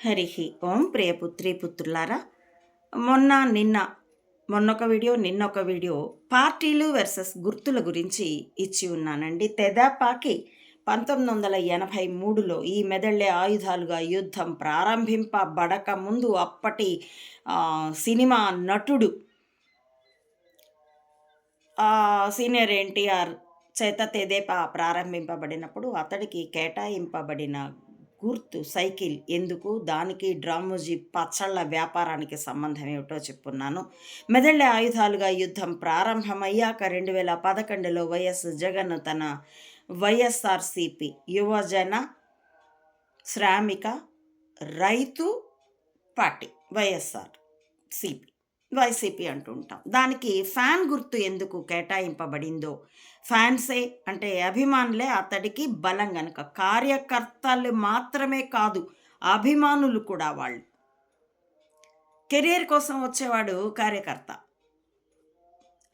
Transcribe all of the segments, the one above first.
హరి ఓం ప్రియపుత్రి పుత్రులారా. మొన్న నిన్న మొన్నొక వీడియో నిన్నొక వీడియో పార్టీలు వర్సెస్ గుర్తుల గురించి ఇచ్చి ఉన్నానండి. తెదాపాకి పంతొమ్మిది వందల ఎనభై మూడులో ఈ మెదళ్ళే ఆయుధాలుగా యుద్ధం ప్రారంభింపబడక ముందు అప్పటి సినిమా నటుడు సీనియర్ ఎన్టీఆర్ చేత తెదేపా ప్రారంభింపబడినప్పుడు అతడికి కేటాయింపబడిన గుర్తు సైకిల్ ఎందుకు? దానికి డ్రామోజీ పచ్చళ్ళ వ్యాపారానికి సంబంధం ఏమిటో చెప్పున్నాను. మెదళ్ళ ఆయుధాలుగా యుద్ధం ప్రారంభమయ్యాక రెండు వేల పదకొండులో వైఎస్ జగన్ తన వైఎస్ఆర్సిపి యువజన శ్రామిక రైతు పార్టీ వైఎస్ఆర్ సిపి వైసీపీ అంటుంటాం. దానికి ఫ్యాన్ గుర్తు ఎందుకు కేటాయింపబడిందో ఫ్యాన్సే అంటే అభిమానులే అతడికి బలం గనక. కార్యకర్తలు మాత్రమే కాదు అభిమానులు కూడా వాళ్ళు. కెరియర్ కోసం వచ్చేవాడు కార్యకర్త.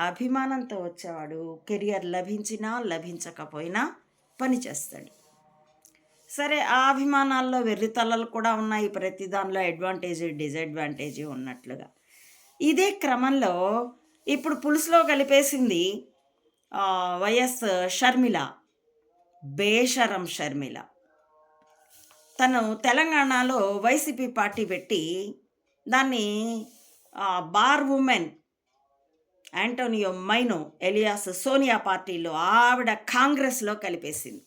అభిమానంతో వచ్చేవాడు కెరియర్ లభించినా లభించకపోయినా పనిచేస్తాడు సరే ఆ అభిమానాల్లో వెర్రితలలు కూడా ఉన్నాయి. ప్రతి దానిలో అడ్వాంటేజ్ డిసడ్వాంటేజ్ ఉన్నట్లుగా. ఇదే క్రమంలో ఇప్పుడు పులుసులో కలిపేసింది వైఎస్ షర్మిల బేషరం షర్మిల. తను తెలంగాణలో వైసీపీ పార్టీ పెట్టి దాన్ని bar women Antonio Maino alias Sonia పార్టీలో ఆవిడ కాంగ్రెస్లో కలిపేసింది.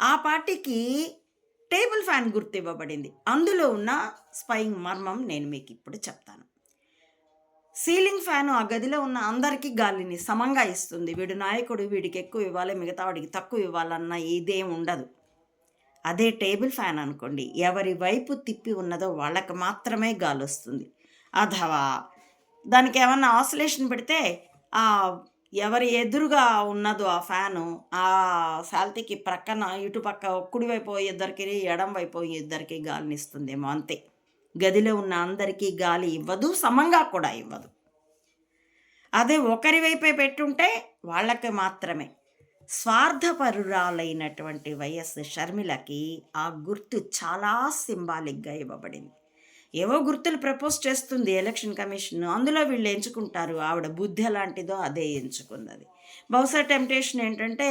ఆ పార్టీకి టేబుల్ ఫ్యాన్ గుర్తు ఇవ్వబడింది అందులో ఉన్న స్పైయింగ్ మర్మం నేను మీకు ఇప్పుడు చెప్తాను. సీలింగ్ ఫ్యాన్ ఆ గదిలో ఉన్న అందరికీ గాలిని సమంగా ఇస్తుంది. వీడు నాయకుడు వీడికి ఎక్కువ ఇవ్వాలి మిగతా వాడికి తక్కువ ఇవ్వాలన్న ఇదేం ఉండదు. అదే టేబుల్ ఫ్యాన్ అనుకోండి. ఎవరి వైపు తిప్పి ఉన్నదో వాళ్ళకి మాత్రమే గాలి వస్తుంది అథవా దానికి ఏమన్నా ఆసిలేషన్ పెడితే ఆ ఎవరి ఎదురుగా ఉన్నదో ఆ ఫ్యాను ఆ శాల్తీకి ప్రక్కన ఇటుపక్క కుడివైపు ఇద్దరికి ఎడం వైపు ఇద్దరికి గాలిని ఇస్తుందేమో అంతే. గదిలో ఉన్న అందరికీ గాలి ఇవ్వదు సమంగా కూడా ఇవ్వదు. అదే ఒకరి వైపే పెట్టుంటే వాళ్ళకి మాత్రమే. స్వార్థపరురాలైనటువంటి వైఎస్ షర్మిలకి ఆ గుర్తు చాలా సింబాలిక్గా ఇవ్వబడింది. ఏవో గుర్తులు ప్రపోజ్ చేస్తుంది ఎలక్షన్ కమిషన్. అందులో వీళ్ళు ఎంచుకుంటారు. ఆవిడ బుద్ధి ఎలాంటిదో అదే ఎంచుకున్నది. బహుశా టెంప్టేషన్ ఏంటంటే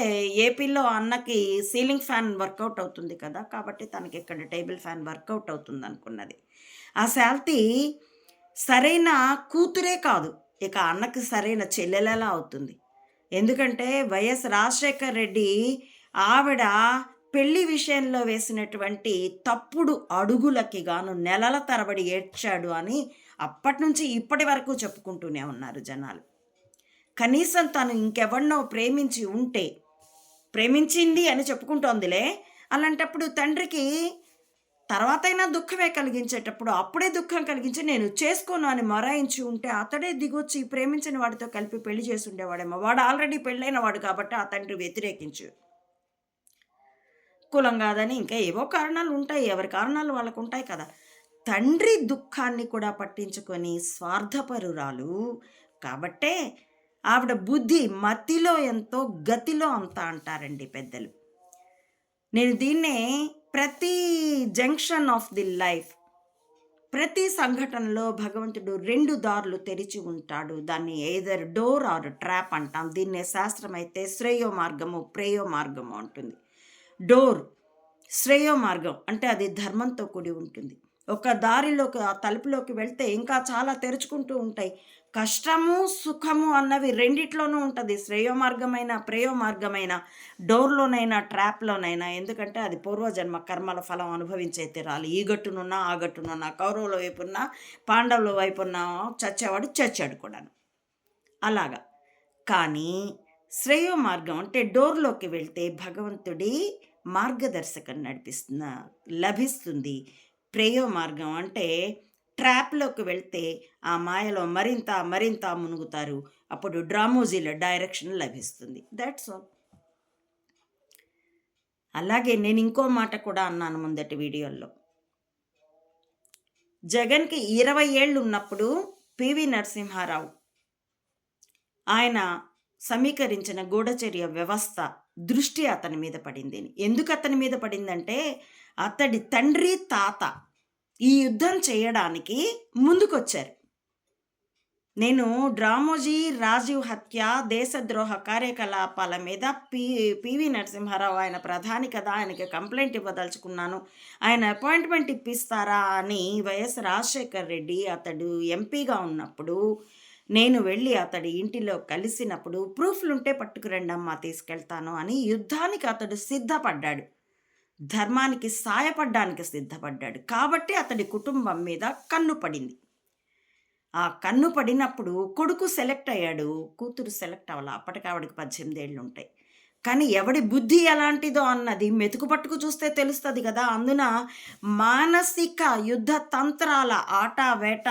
ఏపీలో అన్నకి సీలింగ్ ఫ్యాన్ వర్కౌట్ అవుతుంది కదా కాబట్టి తనకి ఇక్కడ టేబుల్ ఫ్యాన్ వర్కౌట్ అవుతుంది అనుకున్నది. ఆ శాల్తీ సరైన కూతురే కాదు ఇక అన్నకి సరైన చెల్లెలలా అవుతుంది. ఎందుకంటే వైఎస్ రాజశేఖర్ రెడ్డి ఆవిడ పెళ్ళి విషయంలో వేసినటువంటి తప్పుడు అడుగులకి గాను నెలల తరబడి ఏడ్చాడు అని అప్పటి నుంచి ఇప్పటి వరకు చెప్పుకుంటూనే ఉన్నారు జనాలు. కనీసం తను ఇంకెవరినో ప్రేమించి ఉంటే ప్రేమించింది అని చెప్పుకుంటోందిలే. అలాంటప్పుడు తండ్రికి తర్వాతైనా దుఃఖమే కలిగించేటప్పుడు అప్పుడే దుఃఖం కలిగించి నేను చేసుకోను అని మరాయించి ఉంటే అతడే దిగొచ్చి ప్రేమించిన వాడితో కలిపి పెళ్ళి చేసి ఉండేవాడేమో వాడు ఆల్రెడీ పెళ్ళైన వాడు కాబట్టి ఆ తండ్రి వ్యతిరేకించు. కులం కాదని ఇంకా ఏవో కారణాలు ఉంటాయి. ఎవరి కారణాలు వాళ్ళకు ఉంటాయి కదా. తండ్రి దుఃఖాన్ని కూడా పట్టించుకొని స్వార్థపరురాలు కాబట్టే ఆవిడ బుద్ధి మతిలో ఎంతో గతిలో అంత అంటారండి పెద్దలు. నేను దీన్నే ప్రతి జంక్షన్ ఆఫ్ ది లైఫ్ ప్రతి సంఘటనలో భగవంతుడు రెండు దారులు తెరిచి ఉంటాడు. దాన్ని ఏదర్ డోర్ ఆర్ ట్రాప్ అంటాం. దీన్నే శాస్త్రం అయితే శ్రేయో మార్గము ప్రేయో మార్గము అంటుంది. డోర్ శ్రేయో మార్గం అంటే అది ధర్మంతో కూడి ఉంటుంది. ఒక దారిలోకి ఆ తలుపులోకి వెళ్తే ఇంకా చాలా తెరుచుకుంటూ ఉంటాయి. కష్టము సుఖము అన్నవి రెండిట్లోనూ ఉంటుంది. శ్రేయో మార్గమైన ప్రేయో మార్గమైన డోర్లోనైనా ట్రాప్లోనైనా. ఎందుకంటే అది పూర్వజన్మ కర్మల ఫలం అనుభవించే తీరాలి. ఈ గట్టునున్నా ఆ గట్టునున్నా కౌరవుల వైపున్నా పాండవుల వైపున్నా చచ్చేవాడు చచ్చాడు కూడాను. అలాగా. కానీ శ్రేయో మార్గం అంటే డోర్లోకి వెళ్తే భగవంతుడి మార్గదర్శకం నడిపిస్తున్న లభిస్తుంది. ప్రేయో మార్గం అంటే ట్రాప్లోకి వెళ్తే ఆ మాయలో మరింత మరింత మునుగుతారు. అప్పుడు డ్రామోజీల డైరెక్షన్ లభిస్తుంది. దట్స్ ఆల్ అలాగే నేను ఇంకో మాట కూడా అన్నాను ముందటి వీడియోల్లో. జగన్కి ఇరవై ఏళ్ళు ఉన్నప్పుడు పివి నరసింహారావు ఆయన సమీకరించిన గూఢచర్య వ్యవస్థ దృష్టి అతని మీద పడింది. ఎందుకు అతని మీద పడిందంటే అతడి తండ్రి తాత ఈ యుద్ధం చేయడానికి ముందుకొచ్చారు. నేను డ్రామోజీ రాజీవ్ హత్య దేశద్రోహ కార్యకలాపాల మీద పి పివి నరసింహారావు ఆయన ప్రధాని కదా ఆయనకి కంప్లైంట్ ఇవ్వదలుచుకున్నాను. ఆయన అపాయింట్మెంట్ ఇప్పిస్తారా అని వైఎస్ రాజశేఖర్ రెడ్డి అతడు ఎంపీగా ఉన్నప్పుడు నేను వెళ్ళి అతడి ఇంటిలో కలిసినప్పుడు ప్రూఫ్లుంటే పట్టుకురండి అమ్మా తీసుకెళ్తాను అని యుద్ధానికి అతడు సిద్ధపడ్డాడు. ధర్మానికి సాయపడ్డానికి సిద్ధపడ్డాడు. కాబట్టి అతడి కుటుంబం మీద కన్ను పడింది. ఆ కన్ను పడినప్పుడు కొడుకు సెలెక్ట్ అయ్యాడు. కూతురు సెలెక్ట్ అవ్వాలి? అప్పటికి ఆవిడకి పద్దెనిమిది ఏళ్ళు ఉంటాయి కానీ ఎవడి బుద్ధి ఎలాంటిదో అన్నది మెతుకు పట్టుకు చూస్తే తెలుస్తుంది కదా. అందున మానసిక యుద్ధ తంత్రాల ఆట వేట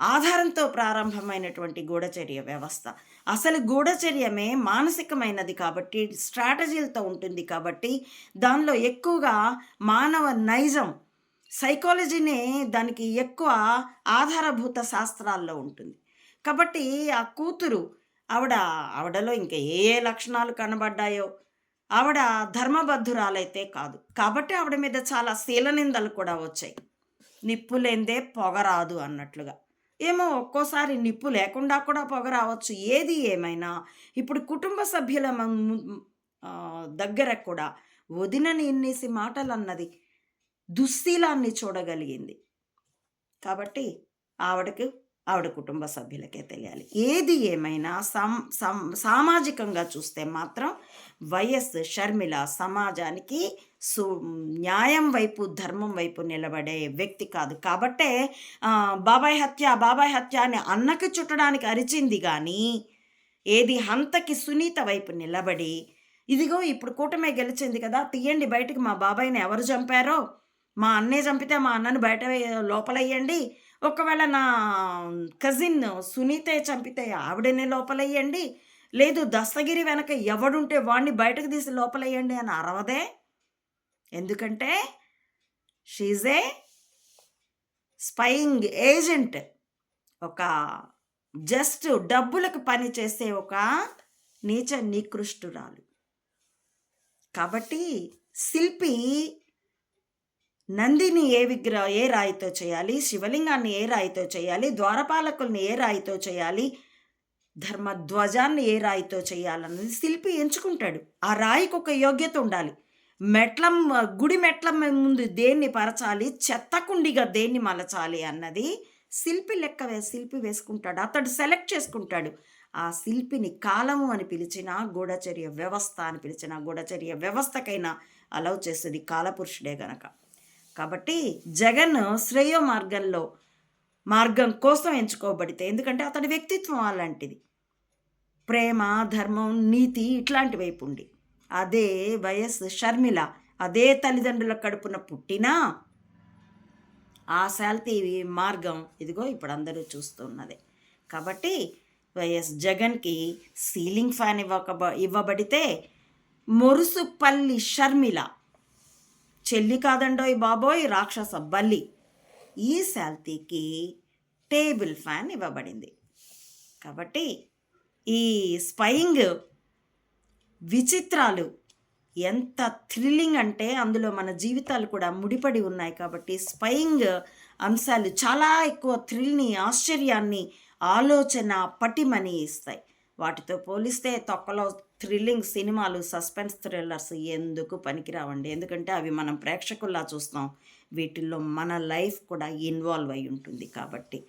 ఆధారంతో ప్రారంభమైనటువంటి గూఢచర్య వ్యవస్థ. అసలు గూఢచర్యమే మానసికమైనది కాబట్టి స్ట్రాటజీలతో ఉంటుంది కాబట్టి దానిలో ఎక్కువగా మానవ నైజం సైకాలజీనే దానికి ఎక్కువ ఆధారభూత శాస్త్రాల్లో ఉంటుంది. కాబట్టి ఆ కూతురు ఆవిడ ఆవిడలో ఇంకా ఏ ఏ లక్షణాలు కనబడ్డాయో ఆవిడ ధర్మబద్ధురాలైతే కాదు. కాబట్టి ఆవిడ మీద చాలా శీలనిందలు కూడా వచ్చాయి. నిప్పు పొగరాదు అన్నట్లుగా. ఏమో ఒక్కోసారి నిప్పు లేకుండా కూడా పొగ రావచ్చు. ఏది ఏమైనా ఇప్పుడు కుటుంబ సభ్యుల దగ్గర కూడా వదినని ఎన్నేసి మాటలు అన్నది దుశ్శీలాన్ని చూడగలిగింది. కాబట్టి ఆవిడకి ఆవిడ కుటుంబ సభ్యులకే తెలియాలి. ఏది ఏమైనా సం సామాజికంగా చూస్తే మాత్రం వైఎస్ షర్మిల సమాజానికి సు న్యాయం వైపు ధర్మం వైపు నిలబడే వ్యక్తి కాదు. కాబట్టే బాబాయ్ హత్య బాబాయ్ హత్య అని అన్నకి చుట్టడానికి అరిచింది కానీ ఏది హంతకి సునీత వైపు నిలబడి ఇదిగో ఇప్పుడు కూటమే గెలిచింది కదా తీయండి బయటికి మా బాబాయ్ని ఎవరు చంపారో? మా అన్నే చంపితే మా అన్నను బయట లోపలయ్యండి. ఒకవేళ నా కజిన్ సునీతే చంపితే ఆవిడనే లోపలయ్యండి. లేదు దస్తగిరి వెనక ఎవడుంటే వాడిని బయటకు తీసి లోపలేయండి అని అరవదే. ఎందుకంటే షీజే స్పయింగ్ ఏజెంట్ ఒక జస్ట్ డబ్బులకు పని చేసే ఒక నీచ నికృష్టురాలు. కాబట్టి శిల్పి నందిని ఏ విగ్రహ ఏ రాయితో చేయాలి శివలింగాన్ని ఏ రాయితో చేయాలి ద్వారపాలకుల్ని ఏ రాయితో చేయాలి ధర్మధ్వజాన్ని ఏ రాయితో చేయాలన్నది శిల్పి ఎంచుకుంటాడు. ఆ రాయికి ఒక యోగ్యత ఉండాలి. మెట్లం గుడి మెట్ల ముందు దేన్ని పరచాలి చెత్తకుండిగా దేన్ని మలచాలి అన్నది శిల్పి లెక్క వే శిల్పి వేసుకుంటాడు. అతడు సెలెక్ట్ చేసుకుంటాడు. ఆ శిల్పిని కాలము అని పిలిచిన గూఢచర్య వ్యవస్థ అని పిలిచిన గూఢచర్య వ్యవస్థకైనా అలౌ చేసేది కాలపురుషుడే గనక. కాబట్టి జగన్ శ్రేయో మార్గంలో మార్గం కోసం ఎంచుకోబడితే ఎందుకంటే అతడి వ్యక్తిత్వం అలాంటిది. ప్రేమ ధర్మం నీతి ఇట్లాంటి వైపు ఉండి. అదే వైఎస్ షర్మిల అదే తల్లిదండ్రుల కడుపున పుట్టినా ఆ శాల్తీ మార్గం ఇదిగో ఇప్పుడు అందరూ చూస్తున్నదే. కాబట్టి వైఎస్ జగన్కి సీలింగ్ ఫ్యాన్ ఇవ్వక ఇవ్వబడితే మొరుసుపల్లి షర్మిల చెల్లి కాదండోయ్ బాబోయ్ రాక్షస బల్లి ఈ శాల్తీకి టేబుల్ ఫ్యాన్ ఇవ్వబడింది. కాబట్టి ఈ స్పయింగ్ విచిత్రాలు ఎంత థ్రిల్లింగ్ అంటే అందులో మన జీవితాలు కూడా ముడిపడి ఉన్నాయి కాబట్టి స్పయింగ్ అంశాలు చాలా ఎక్కువ థ్రిల్ని ఆశ్చర్యాన్ని ఆలోచన పటిమని ఇస్తాయి. వాటితో పోలిస్తే తొక్కలో థ్రిల్లింగ్ సినిమాలు సస్పెన్స్ థ్రిల్లర్స్ ఎందుకు పనికిరావండి? ఎందుకంటే అవి మనం ప్రేక్షకుల్లా చూస్తాం. వీటిల్లో మన లైఫ్ కూడా ఇన్వాల్వ్ అయి ఉంటుంది కాబట్టి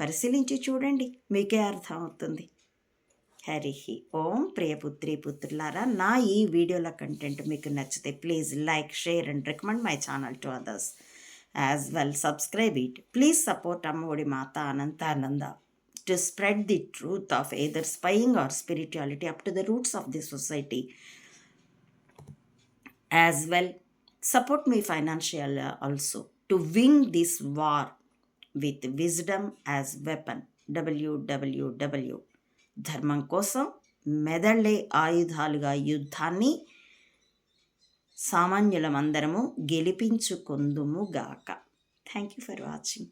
పరిశీలించి చూడండి. మీకే అర్థమవుతుంది. హరి ఓం ప్రియపుత్రి పుత్రులారా నా ఈ వీడియోల కంటెంట్ మీకు నచ్చితే please like share and recommend my channel to others as well subscribe it please support Amma Vodi Mata Anantananda to spread the truth of either spying or spirituality up to the roots of the society. As well, support me financially also to win this war with wisdom as weapon. www ధర్మం కోసం మెదళ్ళే ఆయుధాలుగా యుద్ధాన్ని సామాన్యులమందరము గెలిపించుకుందుము గాక. Thank you for watching